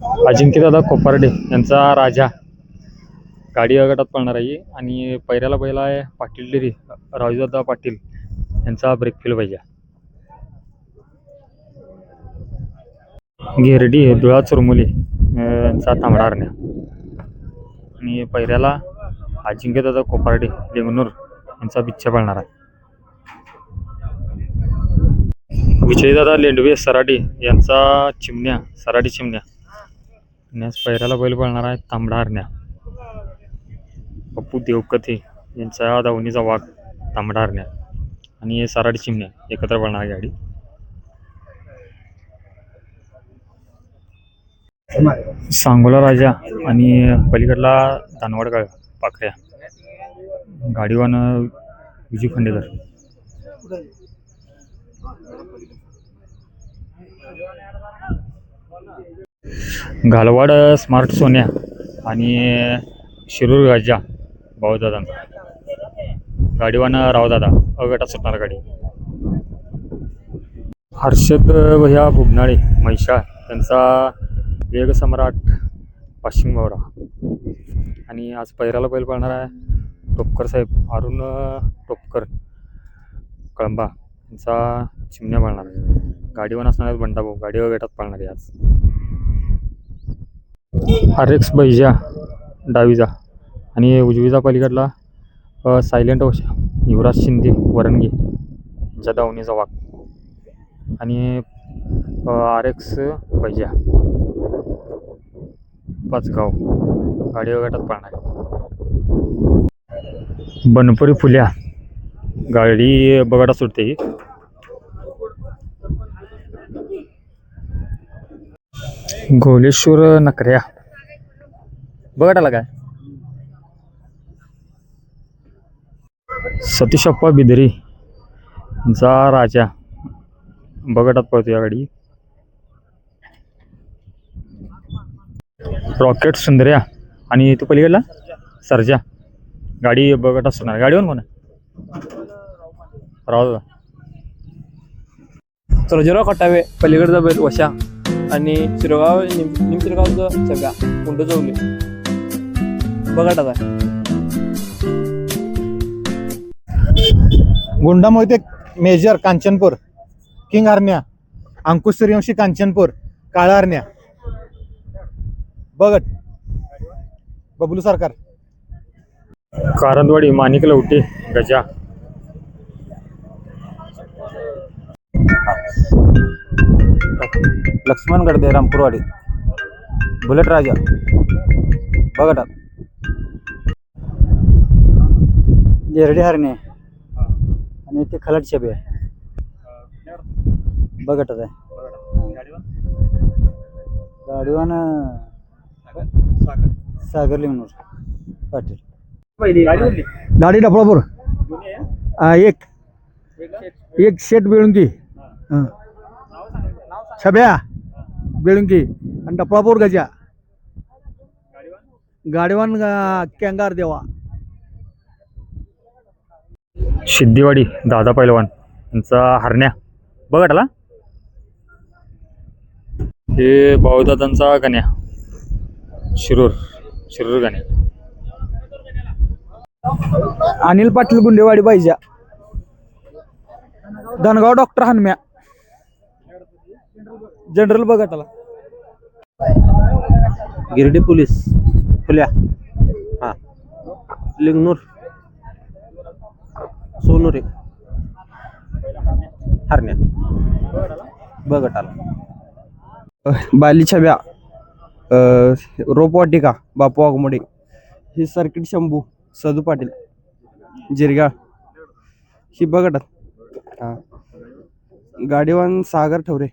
अजिंक्यदादा कोपर्डे यांचा राजा. गाडी गटात पळणार आहे. आणि पैऱ्याला पहिला आहे पाटील डेरी राजूदादा पाटील यांचा ब्रेकफिल पाहिजे. घेरडी धुळा चुरमुली यांचा तांबडा हरण्या आणि पैऱ्याला अजिंक्यदादा कोपर्डे लेंगनूर यांचा बिच्छा पळणार आहे. विजयदादा लेंडवे सराडे यांचा चिमण्या सराडी चिमण्या. आणि आज पैऱ्याला बैल पळणार आहे तांबडा हरण्या पप्पू देवकथे यांचा दावणीचा वाघ तांबडा हरण्या आणि हे सराटी चिमण्या एकत्र पळणार आहे गाडी. सांगोला राजा आणि पलीकडला दानवाड गाळ पाखऱ्या. गाडीवान विजू खंडेकर घालवाड स्मार्ट सोन्या आणि शिरूर राजा भाऊदादांचा. गाडीवान रावदादा अगटात सुटणार गाडी. हर्षद भैया बुबनाळे महिषा त्यांचा वेगसम्राट पश्चिम भावरा आणि आज पैराला बैल पळणार आहे टोपकर साहेब अरुण टोपकर कळंबा यांचा चिमण्या पळणार. आहे गाडीवर असणार आहेत बंडाभाऊ गाडीवर गटात पळणार आहे आज. आर एक्स बैजा डावीजा आणि उजवीचा पलीकडला सायलेंट ओशा युवराज शिंदे वरणगे यांच्या धावणीचा वाघ. आणि आर एक्स बैजा. पाचगाव गाडी गटात पाहणार बनपुरी फुल्या गाडी बगाटा सुटते गोलेश्वर नकऱ्या. बघाटाला काय? सतीशप्पा बिदरी जा राजा. बगटात पळतो या गाडी. रॉकेट सुंदर्या आणि तू पलीकडला? सरजा. गाडी बगटात सुटणार गाडीवर कोण राहू दादा जरा कटावे पलीकडचा बैल वशा. आणि शिरगाव निम निमशिरगावचं सगळा कुंड चौले बघा टाका गुंडा मोहिते मेजर कांचनपूर किंग हरण्या अंकुश सूर्यवंशी कांचनपूर काळा हरण्या बघट बबलू सरकार. कारंदवाडी माणिक लवटे गजा. लक्ष्मण गडदे रामपूरवाडी. बुलेट राजा. बघा जेरडी हरणे. आणि ते खलट छबी आहे. बघटच आहे गाडीवान सागर लिंगनूर. पाटील. गाडी डफळापूर. एक. एक शेट बेळुंकी हं. छब्या. बेळुंकी आणि डफळापूर गजा. गाडीवान कॅंगार देवा. सिद्धिवाडी दादा पैलवान यांचा हरण्या. बघाटाला हे भाऊदादांचा गण्या. शिरूर शिरूर गण्या. अनिल पाटील गुंडेवाडी पाहिजे धनगाव डॉक्टर हनम्या. जनरल बघटाला गिरडी पोलीस. फुल्या. हा. लिंगनूर. सोनुरे हरण्या. बघटाला बाली छब्या रोपवाटिका बापू वाघमोडे ही सर्किट शंभू सदू पाटील जिरगाळ. ही बघटात हा. गाडीवान सागर ठवरे.